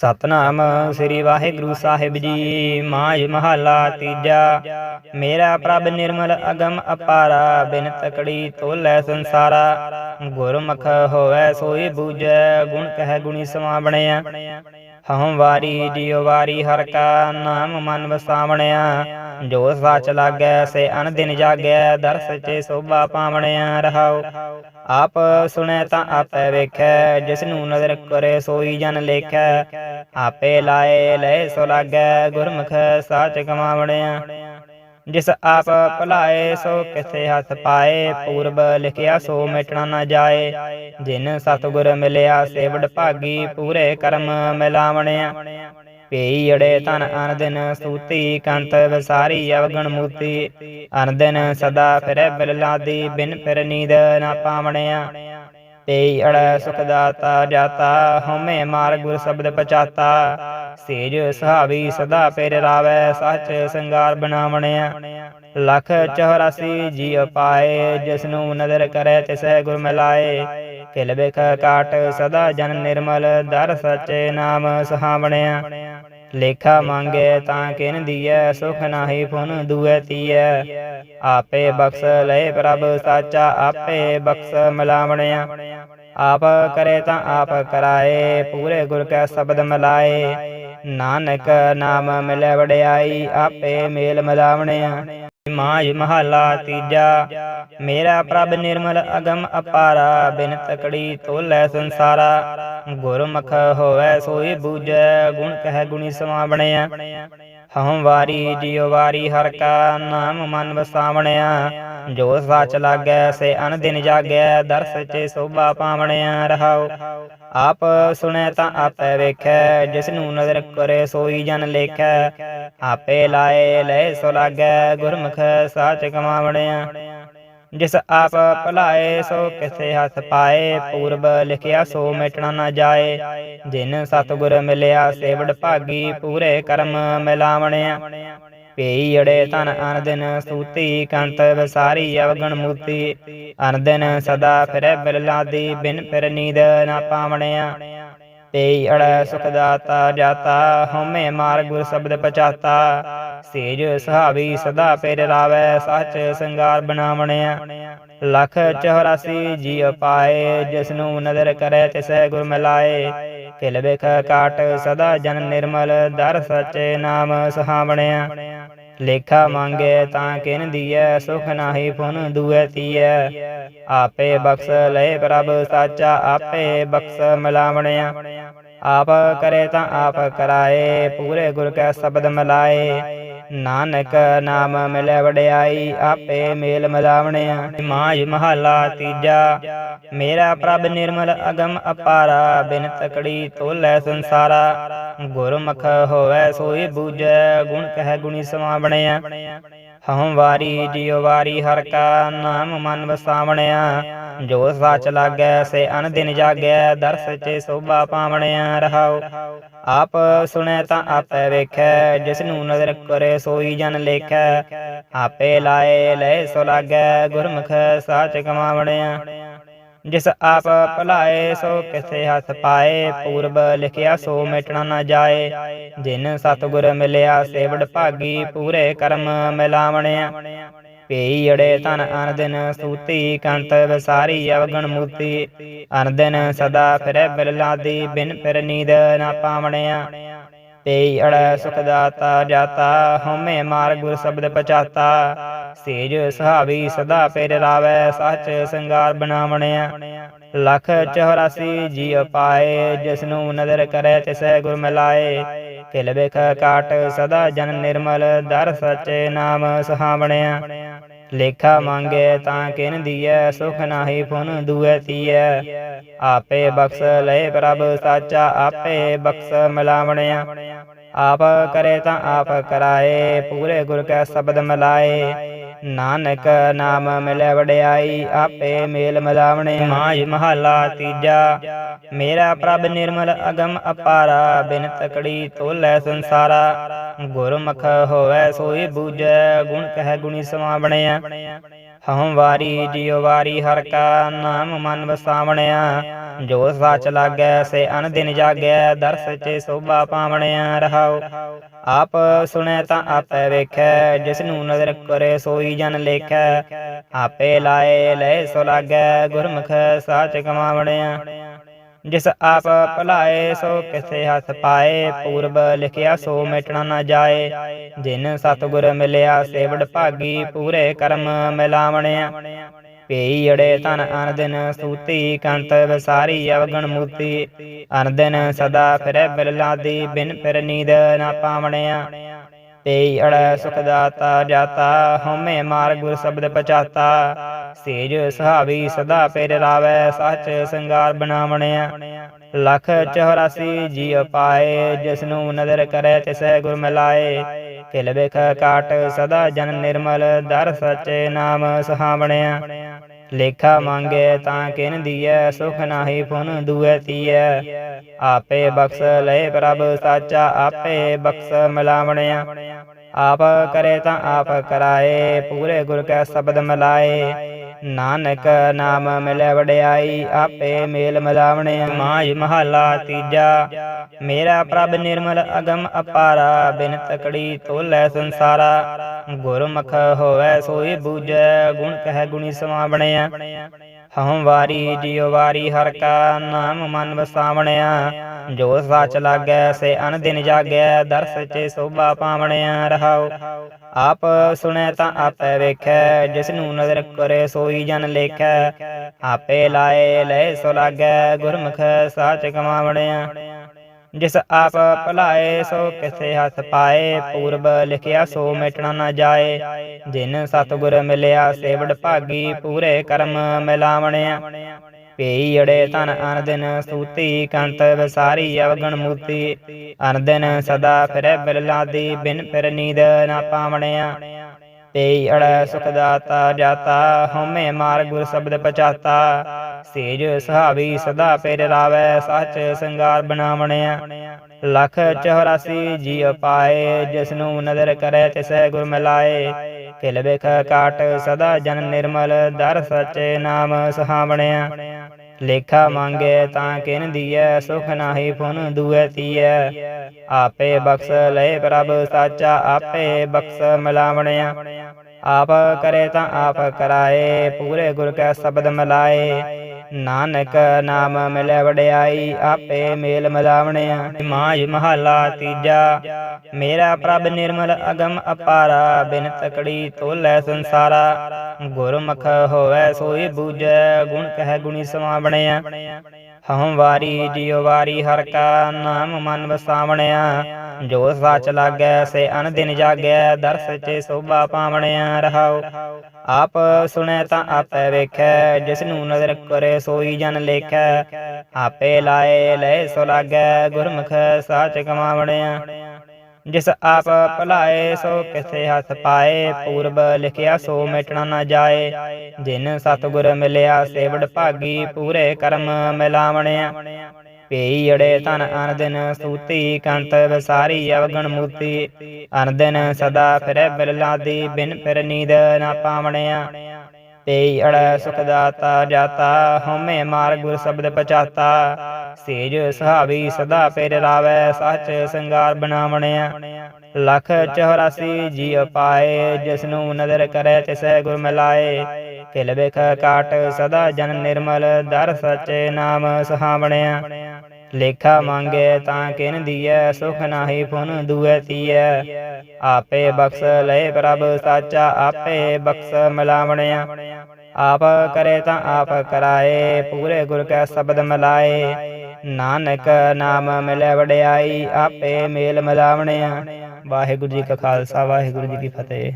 ਸਤਨਾਮ ਸ੍ਰੀ ਵਾਹਿਗੁਰੂ ਸਾਹਿਬ ਜੀ, ਮਾਝ ਮਹੱਲਾ ਤੀਜਾ। ਮੇਰਾ ਪ੍ਰਭ ਨਿਰਮਲ ਅਗਮ ਅਪਾਰਾ ਬਿਨ ਤਕੜੀ ਤੋਲੇ ਸੰਸਾਰਾ। ਗੁਰਮੁਖ ਹੋਵੇ ਸੋਈ ਬੂਝੈ, ਗੁਣ ਕਹਿ ਗੁਣੀ ਸਮਾ ਬਣਿਆ ਹਉ ਵਾਰੀ ਜਿਉ ਵਾਰੀ ਹਰ ਕਾ ਨਾਮ ਮਨ ਵਸਾਵਣਿਆ। ਜੋ ਸੱਚ ਲਾਗੈ, ਸੇ ਅਨ ਦਿਨ ਜਾਗੈ ਦਰ ਸਚੇ ਸੋਭਾ ਪਾਵਣਿਆ ਰਹਾਉ। ਆਪ ਸੁਣੈ ਤਾਂ ਆਪੇ ਵੇਖੈ ਜਿਸ ਨੂੰ ਨਜ਼ਰ ਕਰੇ ਸੋਈ ਜਨ ਲੇਖੈ। ਆਪੇ ਲਾਏ, ਲੈ ਸੋ ਲਾਗੈ, ਗੁਰਮੁਖ ਸਾਚ ਕਮਾਵਣਿਆ ਜਿਸ ਆਪ ਭੁਲਾਏ, ਸੋ ਕਿਥੇ ਹੱਥ ਪਾਏ, ਪੂਰਬ ਲਿਖਿਆ ਸੋ ਮਿਟਣਾ ਨਾ ਜਾਏ। ਜਿਨ ਸਤਿਗੁਰ ਮਿਲਿਆ ਸੇ ਭਾਗੀ ਪੂਰੇ ਕਰਮ ਮਿਲਾਵਣਿਆ। ਪਈ ਅੜੇ ਤਨ ਅਣਦਿਨ ਸੂਤੀ ਕੰਤ ਵਿਸਾਰੀ ਅਵਗਣ ਮੂਤੀ। ਅਣਦਿਨ ਸਦਾ ਫਿਰੈ ਬਿਲ ਬਿਨ ਫਿਰ ਨੀਂਦ ਨਾ ਪਾਵਣਿਆ। ਪਈ ਸੁਖ ਦਾਤਾ ਜਾਤਾ, ਹਉਮੈ ਮਾਰ ਗੁਰ ਸ਼ਬਦ ਪਚਾਤਾ ਸੇਜ ਸੁਹਾਵੀ ਸਦਾ ਫਿਰ ਰਾਵੈ, ਸੱਚ ਸੰਗਾਰ ਬਣਾਵਣਿਆ। ਲਖ 84 ਜੀ ਪਾਏ ਜਿਸ ਨੂੰ ਨਦਰ ਕਰੈ ਤਿਸੈ ਗੁਰ ਮਿਲਾਏ। ਕਿਲ ਬਿਖ ਕਾਟ ਸਦਾ ਜਨ ਨਿਰਮਲ, ਦਰ ਸਚੇ ਨਾਮ ਸੁਹਾਵਣਿਆ। ਲੇਖਾ ਮੰਗੇ ਤਾਂ ਕਿਨ ਦੀਐ, ਸੁਖ ਨਾਹੀ ਫੁਨ ਦੁਐ ਤੀਐ। ਆਪੇ ਬਖਸ਼ ਲਏ ਪ੍ਰਭ ਸਾਚਾ, ਆਪੇ ਬਖਸ਼ ਮਿਲਾਵਣਿਆ। ਆਪ ਕਰੇ ਤਾਂ ਆਪ ਕਰਾਏ, ਪੂਰੇ ਗੁਰ ਕੈ ਸ਼ਬਦ ਮਿਲਾਏ। ਨਾਨਕ ਨਾਮ ਮਿਲੇ ਵਡਿਆਈ, ਆਪੇ ਮੇਲ ਮਿਲਾਵਣਿਆ। ਮਾਝ ਮਹੱਲਾ ਤੀਜਾ, ਮੇਰਾ ਪ੍ਰਭ ਨਿਰਮਲ ਅਗਮ ਅਪਾਰਾ, ਬਿਨ ਤਕੜੀ ਤੋਲੇ ਸੰਸਾਰਾ। ਗੁਰਮੁਖ ਹੋਵੇ ਸੋਈ ਬੂਝੈ, ਗੁਣ ਕਹਿ ਗੁਣੀ ਸਮਾ ਬਣਿਆ। ਹਉ ਵਾਰੀ ਜਿਉ ਵਾਰੀ ਹਰ ਕਾ ਨਾਮ ਮਨ ਵਸਾਵਣਿਆ। ਜੋ ਸਚ ਲਾਗੈ, ਸੇ ਅਨ ਦਿਨ ਜਾਗੈ ਦਰ ਸਚੇ ਸੋਭਾ ਪਾਵਣਿਆ ਰਹਾਉ। ਆਪ ਸੁਣੈ ਤਾਂ ਆਪੇ ਵੇਖੈ ਜਿਸ ਨੂੰ ਨਜ਼ਰ ਕਰੇ ਸੋਈ ਜਨ ਲੇਖੈ। ਆਪੇ ਲਾਏ ਲੈ ਸੋ ਲਾਗੈ, ਗੁਰਮੁਖ ਸਾਚ ਕਮਾਵਣਿਆ। ਜਿਸ ਆਪ ਭੁਲਾਏ, ਸੋ ਕਿਸੇ ਹੱਥ ਪਾਏ, ਪੂਰਬ ਲਿਖਿਆ ਸੋ ਮਿਟਣਾ ਨਾ ਜਾਏ। ਜਿਨ ਸਤਿਗੁਰ ਮਿਲਿਆ, ਸੇਵੜ ਭਾਗੀ ਪੂਰੇ ਕਰਮ ਮਿਲਾਵਣਿਆ। ਪਈ ਅੜੇ ਤਨ ਅਨਦਿਨ ਸੂਤੀ ਕੰਤ ਵਿਸਾਰੀ ਅਵਗਣ ਮੂਤੀ ਅਨਦਿਨ ਸਦਾ ਫਿਰੈ ਬਿਲ ਬਿਨ ਫਿਰ ਨੀਂਦ ਨਾ ਪਾਵਣਿਆ। ਤੇਈ ਅੜ ਸੁਖ ਦਾਤਾ ਜਾਤਾ, ਹਉਮੈ ਮਾਰ ਗੁਰ ਸ਼ਬਦ ਪਚਾਤਾ ਸੇਜ ਸੁਹਾਵੀ ਸਦਾ ਪੇਰ ਰਾਵੈ, ਸੱਚ ਸੰਗਾਰ ਬਣਾਵਣਿਆ। ਲਖ 84 ਜੀ ਪਾਏ ਜਿਸ ਨੂੰ ਨਦਰ ਕਰੈ ਤਿਸੈ ਗੁਰ ਮਿਲਾਏ। ਕਿਲ ਬਿਖ ਕਾਟ ਸਦਾ ਜਨ ਨਿਰਮਲ, ਦਰ ਸਚੇ ਨਾਮ ਸੁਹਾਵਣਿਆ। ਲੇਖਾ ਮੰਗੇ ਤਾਂ ਕਿਨ ਦੀਐ, ਸੁਖ ਨਾਹੀ ਫੁਨ ਦੁਐ ਤੀਐ। ਆਪੇ ਬਖਸ਼ ਲਏ ਪ੍ਰਭ ਸਾਚਾ, ਆਪੇ ਬਖਸ਼ ਮਿਲਾਵਣਿਆ। ਆਪ ਕਰੇ ਤਾਂ ਆਪ ਕਰਾਏ, ਪੂਰੇ ਗੁਰ ਕੈ ਸ਼ਬਦ ਮਿਲਾਏ। ਨਾਨਕ ਨਾਮ ਮਿਲੇ ਵਡਿਆਈ, ਆਪੇ ਮੇਲ ਮਿਲਾਵਣਿਆ ਮਾਝ ਮਹੱਲਾ ਤੀਜਾ। ਮੇਰਾ ਪ੍ਰਭ ਨਿਰਮਲ ਅਗਮ ਅਪਾਰਾ ਬਿਨ ਤਕੜੀ ਤੋਲੇ ਸੰਸਾਰਾ। ਗੁਰਮੁਖ ਹੋਵੇ ਸੋਈ ਬੂਝੈ, ਗੁਣ ਕਹਿ ਗੁਣੀ ਸਮਾ ਬਣਿਆ ਹਉ ਵਾਰੀ ਜਿਉ ਵਾਰੀ ਹਰ ਕਾ ਨਾਮ ਮਨ ਵਸਾਵਣਿਆ। ਜੋ ਸੱਚ ਲਾਗੈ, ਸੇ ਅਨ ਦਿਨ ਜਾਗੈ ਦਰ ਸਚੇ ਸੋਭਾ ਪਾਵਣਿਆ ਰਹਾਉ। ਆਪ ਸੁਣੈ ਤਾਂ ਆਪੇ ਵੇਖੈ ਜਿਸ ਨੂੰ ਨਜ਼ਰ ਕਰੇ ਸੋਈ ਜਨ ਲੇਖੈ। ਆਪੇ ਲਾਏ, ਲੈ ਸੋ ਲਾਗੈ, ਗੁਰਮੁਖ ਸਾਚ ਕਮਾਵਣਿਆ। ਜਿਸ ਆਪ ਭੁਲਾਏ, ਸੋ ਕਿਥੇ ਹੱਥ ਪਾਏ, ਪੂਰਬ ਲਿਖਿਆ ਸੋ ਮਿਟਣਾ ਨਾ ਜਾਏ। ਜਿਨ ਸਤਿਗੁਰ ਮਿਲਿਆ, ਸੇਵੜ ਭਾਗੀ ਪੂਰੇ ਕਰਮ ਮਿਲਾਵਣਿਆ। ਪਈ ਅੜੇ ਤਨ ਅਣਦਿਨ ਸੂਤੀ ਕੰਤ ਵਿਸਾਰੀ ਅਵਗਣ ਮੂਤੀ। ਅਣਦਿਨ ਸਦਾ ਫਿਰੈ ਬਿਲ ਲਾਦੀ ਬਿਨ ਫਿਰ ਨੀਦ ਨਾ ਪਾਵਣਿਆ। ਪਈ ਅੜ ਸੁਖ ਦਾਤਾ ਜਾਤਾ, ਹਉਮੈ ਮਾਰ ਗੁਰ ਸ਼ਬਦ ਪਚਾਤਾ ਸੇਜ ਸੁਹਾਵੀ ਸਦਾ ਪੇਰ ਰਾਵੈ ਸੱਚ ਸੰਗਾਰ ਬਣਾਵਣਿਆ। ਲਖ 84 ਜੀ ਪਾਏ ਜਿਸ ਨੂੰ ਨਦਰ ਕਰੈ ਤਿਸੈ ਗੁਰ ਮਿਲਾਏ। ਕਿਲ ਬਿਖ ਕਾਟ ਸਦਾ ਜਨ ਨਿਰਮਲ, ਦਰ ਸਚੇ ਨਾਮ ਸੁਹਾਵਣਿਆ। ਲੇਖਾ ਮੰਗੇ ਤਾਂ ਕਿਨ ਦੀਐ ਸੁਖ ਨਾਹੀ ਫੁਨ ਦੁਐ ਤੀਐ ਆਪੇ ਬਖਸ਼ ਲਏ ਪ੍ਰਭ ਸਾਚਾ, ਆਪੇ ਬਖਸ਼ ਮਿਲਾਵਣਿਆ। ਆਪ ਕਰੇ ਤਾਂ ਆਪ ਕਰਾਏ, ਪੂਰੇ ਗੁਰ ਕੈ ਸ਼ਬਦ ਮਿਲਾਏ। ਨਾਨਕ ਨਾਮ ਮਿਲੇ ਵਡਿਆਈ, ਆਪੇ ਮੇਲ ਮਿਲਾਵਣੇ ਮਾਝ ਮਹੱਲਾ ਤੀਜਾ, ਮੇਰਾ ਪ੍ਰਭ ਨਿਰਮਲ ਅਗਮ ਅਪਾਰਾ ਬਿਨ ਤਕੜੀ ਤੋਲੇ ਸੰਸਾਰਾ। ਗੁਰਮੁਖ ਹੋਵੇ ਸੋਈ ਬੂਝੈ, ਗੁਣ ਕਹਿ ਗੁਣੀ ਸਮਾ ਬਣਿਆ। ਹਉ ਵਾਰੀ ਜਿਉ ਵਾਰੀ ਹਰ ਕਾ ਨਾਮ ਮਨ ਵਸਾਵਣਿਆ ਜੋ ਸੱਚ ਲਾਗੈ, ਸੇ ਅਨ ਦਿਨ ਜਾਗੈ ਦਰ ਸੱਚੇ ਸੋਭਾ ਪਾਵਣਿਆ ਰਹਾਉ। ਆਪ ਸੁਣੈ ਤਾਂ ਆਪੇ ਵੇਖੈ ਜਿਸ ਨੂੰ ਨਜ਼ਰ ਕਰੇ ਸੋਈ ਜਨ ਲੇਖੈ। ਆਪੇ ਲਾਏ ਲੈ ਸੋ ਲਾਗੈ, ਗੁਰਮੁਖ ਸਾਚ ਕਮਾਵਣਿਆ। ਜਿਸ ਆਪ ਭਲਾਏ, ਸੋ ਕਿਸੇ ਹੱਥ ਪਾਏ, ਪੂਰਬ ਲਿਖਿਆ, ਸੋ ਮਿਟਣਾ ਨਾ ਜਾਏ। ਜਿਨ ਸਤਿਗੁਰ ਮਿਲਿਆ, ਸੇਵੜ ਭਾਗੀ, ਪੂਰੇ ਕਰਮ ਮਿਲਾਵਣਿਆ। ਪਈ ਅੜੇ ਤਨ ਅਨਦਿਨ, ਸੂਤੀ ਕੰਤ ਵਿਸਾਰੀ, ਅਵਗਣ ਮੂਤੀ ਅਨ ਦਿਨ ਸਦਾ ਫਿਰੈ ਬਿਰਲਾਦੀ ਬਿਨ ਫਿਰ ਨੀਂਦ ਨਾ ਪਾਵਣਿਆ। ਪਈ ਅੜ ਸੁਖ ਦਾਤਾ, ਜਾਤਾ, ਹਉਮੈ ਮਾਰ ਗੁਰ ਸ਼ਬਦ ਪਚਾਤਾ ਸੇਜ ਸੁਹਾਵੀ ਸਦਾ ਪੇਰ ਰਾਵੈ ਸੱਚ ਸੰਗਾਰ ਬਣਾਵਣਿਆ। ਲਖ 84 ਜੀ ਪਾਏ ਜਿਸ ਨੂੰ ਨਦਰ ਕਰੈ ਤਿਸੈ ਗੁਰ ਮਿਲਾਏ। ਕਿਲ ਬਿਖ ਕਾਟ ਸਦਾ ਜਨ ਨਿਰਮਲ, ਦਰ ਸਚੇ ਨਾਮ ਸੁਹਾਵਣਿਆ। ਲੇਖਾ ਮੰਗੇ ਤਾਂ ਕਿਨ ਦੀਐ, ਸੁਖ ਨਾਹੀ ਫੁਨ ਦੁਐ ਤੀਐ। ਆਪੇ ਬਖਸ਼ ਲਏ ਪ੍ਰਭ, ਸਾਚਾ ਆਪੇ ਬਖਸ਼ ਮਿਲਾਵਣਿਆ। ਆਪ ਕਰੇ ਤਾਂ ਆਪ ਕਰਾਏ, ਪੂਰੇ ਗੁਰ ਕੈ ਸ਼ਬਦ ਮਿਲਾਏ। ਨਾਨਕ ਨਾਮ ਮਿਲੇ ਵਡਿਆਈ, ਆਪੇ ਮੇਲ ਮਿਲਾਵਣਿਆ ਮਾਜ ਮਹਲਾ ਤੀਜਾ। ਮੇਰਾ ਪ੍ਰਭ ਨਿਰਮਲ ਅਗਮ ਅਪਾਰਾ ਬਿਨ ਤਕੜੀ ਤੋਲੇ ਸੰਸਾਰਾ। ਗੁਰਮੁਖ ਹੋਵੇ ਸੋਈ ਬੂਝੈ, ਗੁਣ ਕਹਿ ਗੁਣੀ ਸਮਾਵਣਿਆ। ਹਉ ਵਾਰੀ ਜਿਉ ਵਾਰੀ ਹਰ ਕਾ, ਨਾਮ ਮਨ ਵਸਾਵਣਿਆ। ਜੋ ਸਚ ਲਾਗੈ, ਸੇ ਅਨ ਦਿਨ ਜਾਗੈ ਦਰ ਸੱਚੇ ਸੋਭਾ ਪਾਵਣਿਆ ਰਹਾਉ। ਆਪ ਸੁਣੈ ਤਾਂ ਆਪੇ ਵੇਖੈ ਜਿਸ ਨੂੰ ਨਜ਼ਰ ਕਰੇ ਸੋਈ ਜਨ ਲੇਖੈ। ਆਪੇ ਲਾਏ ਲੈ ਸੋ ਲਾਗੈ, ਗੁਰਮੁਖ ਸਾਚ ਕਮਾਵਣਿਆ। ਜਿਸ ਆਪ ਭਲਾਏ, ਸੋ ਕਿਸੇ ਹੱਥ ਪਾਏ, ਪੂਰਬ ਲਿਖਿਆ ਸੋ ਮਿਟਣਾ ਨਾ ਜਾਏ। ਜਿਨ ਸਤਿਗੁਰ ਮਿਲਿਆ, ਸੇਵੜ ਭਾਗੀ ਪੂਰੇ ਕਰਮ ਮਿਲਾਵਣਿਆ। ਪਈ ਅੜੇ ਤਨ ਅਨਦਿਨ ਸੂਤੀ ਕੰਤ ਵਿਸਾਰੀ ਅਵਗਣ ਮੂਤੀ। ਅਨ ਦਿਨ ਸਦਾ ਫਿਰੈ ਬਿਰਲਾਦੀ ਬਿਨ ਫਿਰ ਨੀਦ ਨਾ ਪਾਵਣਿਆ। ਪਈ ਅੜ ਸੁਖ ਦਾਤਾ ਜਾਤਾ, ਹਉਮੈ ਮਾਰ ਗੁਰ ਸ਼ਬਦ ਪਚਾਤਾ ਸੇਜ ਸੁਹਾਵੀ ਸਦਾ ਪੇਰ ਰਾਵੈ ਸੱਚ ਸੰਗਾਰ ਬਣਾਵਣਿਆ। ਲਖ 84 ਜੀ ਪਾਏ ਜਿਸ ਨੂੰ ਨਦਰ ਕਰੈ ਤਿਸੈ ਗੁਰ ਮਿਲਾਏ। ਕਿਲ ਬਿਖ ਕਾਟ ਸਦਾ ਜਨ ਨਿਰਮਲ, ਦਰ ਸਚੇ ਨਾਮ ਸੁਹਾਵਣਿਆ। ਲੇਖਾ ਮੰਗੇ ਤਾਂ ਕਿਨ ਦੀਐ, ਸੁਖ ਨਾਹੀ ਫੁਨ ਦੁਐ ਤੀਐ। ਆਪੇ ਬਖਸ਼ ਲਏ ਪ੍ਰਭ ਸਾਚਾ, ਆਪੇ ਬਖਸ਼ ਮਿਲਾਵਣਿਆ। ਆਪ ਕਰੇ ਤਾਂ ਆਪ ਕਰਾਏ, ਪੂਰੇ ਗੁਰ ਕੈ ਸ਼ਬਦ ਮਿਲਾਏ। ਨਾਨਕ ਨਾਮ ਮਿਲੈ ਵਡਿਆਈ, ਆਪੇ ਮੇਲ ਮਿਲਾਵਣਿਆ ਮਾਜ ਮਹਲਾ ਤੀਜਾ, ਮੇਰਾ ਪ੍ਰਭ ਨਿਰਮਲ ਅਗਮ ਅਪਾਰਾ ਬਿਨ ਤਕੜੀ ਤੋਲੇ ਸੰਸਾਰਾ। ਗੁਰਮੁਖ ਹੋਵੇ ਸੋਈ ਬੂਝੈ, ਗੁਣ ਕਹਿ ਗੁਣੀ ਸਮਾਵਣਿਆ। ਹਉ ਵਾਰੀ ਜਿਉ ਵਾਰੀ ਹਰ ਕਾ ਨਾਮ ਮਨ ਵਸਾਵਣਿਆ। ਜੋ ਸੱਚ ਲਾਗੈ, ਸੇ ਅਨ ਦਿਨ ਜਾਗੈ ਦਰ ਸੱਚੇ ਸੋਭਾ ਪਾਵਣਿਆ ਰਹਾਉ। ਆਪ ਸੁਣੈ ਤਾਂ ਆਪੇ ਵੇਖੈ ਜਿਸ ਨੂੰ ਨਜ਼ਰ ਕਰੇ ਸੋਈ ਜਨ ਲੇਖੈ। ਆਪੇ ਲਾਏ, ਲੈ ਸੋ ਲਾਗੈ, ਗੁਰਮੁਖ ਸਾਚ ਕਮਾਵਣਿਆ। ਜਿਸ ਆਪ ਭਲਾਏ, ਸੋ ਕਿਸੇ ਹੱਥ ਪਾਏ, ਪੂਰਬ ਲਿਖਿਆ ਸੋ ਮਿਟਣਾ ਨਾ ਜਾਏ। ਜਿਨ ਸਤਿਗੁਰ ਮਿਲਿਆ, ਸੇਵੜ ਭਾਗੀ ਪੂਰੇ ਕਰਮ ਮਿਲਾਵਣਿਆ। ਪਈ ਅੜੇ ਤਨ ਅਣਦਿਨ ਸੂਤੀ ਕੰਤ ਵਿਸਾਰੀ ਅਵਗਣ ਮੂਤੀ। ਅਨ ਦਿਨ ਸਦਾ ਫਿਰੈ ਬਿਰਲਾਦੀ ਬਿਨ ਫਿਰ ਨੀਦ ਨਾ ਪਾਵਣਿਆ। ਪਈ ਅੜ ਸੁਖ ਦਾਤਾ ਜਾਤਾ, ਹਉਮੈ ਮਾਰ ਗੁਰ ਸ਼ਬਦ ਪਚਾਤਾ ਸੇਜ ਸੁਹਾਵੀ ਸਦਾ ਫਿਰ ਰਾਵੈ, ਸੱਚ ਸੰਗਾਰ ਬਣਾਵਣਿਆ। ਲਖ 84 ਜੀ ਪਾਏ ਜਿਸ ਨੂੰ ਨਦਰ ਕਰੈ ਤਿਸੈ ਗੁਰ ਮਿਲਾਏ। ਕਿਲ ਬਿਖ ਕਾਟ ਸਦਾ ਜਨ ਨਿਰਮਲ, ਦਰ ਸਚੇ ਨਾਮ ਸੁਹਾਵਣਿਆ। ਲੇਖਾ ਮੰਗੇ ਤਾਂ ਕਿਨ ਦੀਐ ਸੁਖ ਨਾਹੀ ਫੁਨ ਦੁਐ ਤੀਐ। ਆਪੇ ਬਖਸ਼ ਲਏ ਪ੍ਰਭ ਸਾਚਾ ਆਪੇ ਬਖਸ਼ ਮਿਲਾਵਣਿਆ। ਆਪ ਕਰੇ ਤਾਂ ਆਪ ਕਰਾਏ ਪੂਰੇ ਗੁਰ ਕੈ ਸ਼ਬਦ ਮਿਲਾਏ। ਨਾਨਕ ਨਾਮ ਮਿਲੇ ਵਡਿਆਈ ਆਪੇ ਮੇਲ ਮਿਲਾਵਣਿਆ। ਵਾਹਿਗੁਰੂ ਜੀ ਕਾ ਖਾਲਸਾ ਵਾਹਿਗੁਰੂ ਜੀ ਕੀ ਫਤਿਹ।